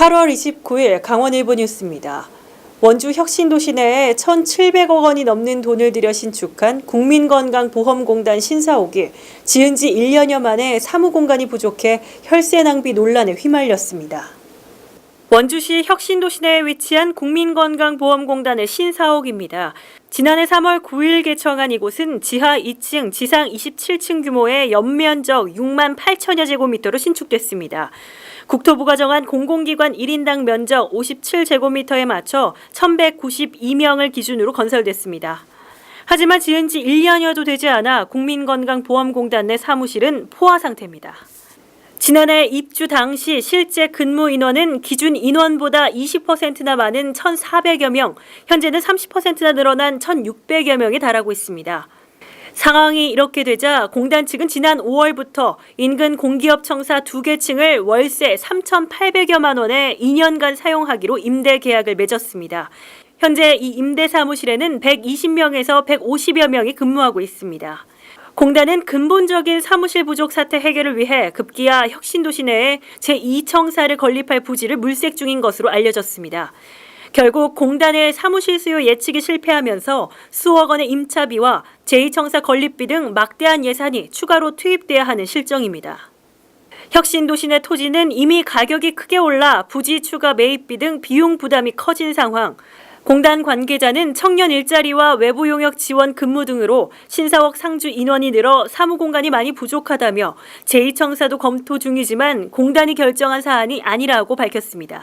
8월 29일 강원일보 뉴스입니다. 원주 혁신도시 내에 1,700억 원이 넘는 돈을 들여 신축한 국민건강보험공단 신사옥이 지은 지 1년여 만에 사무공간이 부족해 혈세 낭비 논란에 휘말렸습니다. 원주시 혁신도시 내에 위치한 국민건강보험공단의 신사옥입니다. 지난해 3월 9일 개청한 이곳은 지하 2층, 지상 27층 규모의 연면적 6만 8천여 제곱미터로 신축됐습니다. 국토부가 정한 공공기관 1인당 면적 57제곱미터에 맞춰 1192명을 기준으로 건설됐습니다. 하지만 지은 지 1년여도 되지 않아 국민건강보험공단 내 사무실은 포화 상태입니다. 지난해 입주 당시 실제 근무 인원은 기준 인원보다 20%나 많은 1,400여 명, 현재는 30%나 늘어난 1,600여 명에 달하고 있습니다. 상황이 이렇게 되자 공단 측은 지난 5월부터 인근 공기업 청사 두 개 층을 월세 3,800여만 원에 2년간 사용하기로 임대 계약을 맺었습니다. 현재 이 임대 사무실에는 120명에서 150여 명이 근무하고 있습니다. 공단은 근본적인 사무실 부족 사태 해결을 위해 급기야 혁신도시 내에 제2청사를 건립할 부지를 물색 중인 것으로 알려졌습니다. 결국 공단의 사무실 수요 예측이 실패하면서 수억 원의 임차비와 제2청사 건립비 등 막대한 예산이 추가로 투입돼야 하는 실정입니다. 혁신도시 내 토지는 이미 가격이 크게 올라 부지 추가 매입비 등 비용 부담이 커진 상황. 공단 관계자는 청년 일자리와 외부 용역 지원 근무 등으로 신사옥 상주 인원이 늘어 사무 공간이 많이 부족하다며 제2청사도 검토 중이지만 공단이 결정한 사안이 아니라고 밝혔습니다.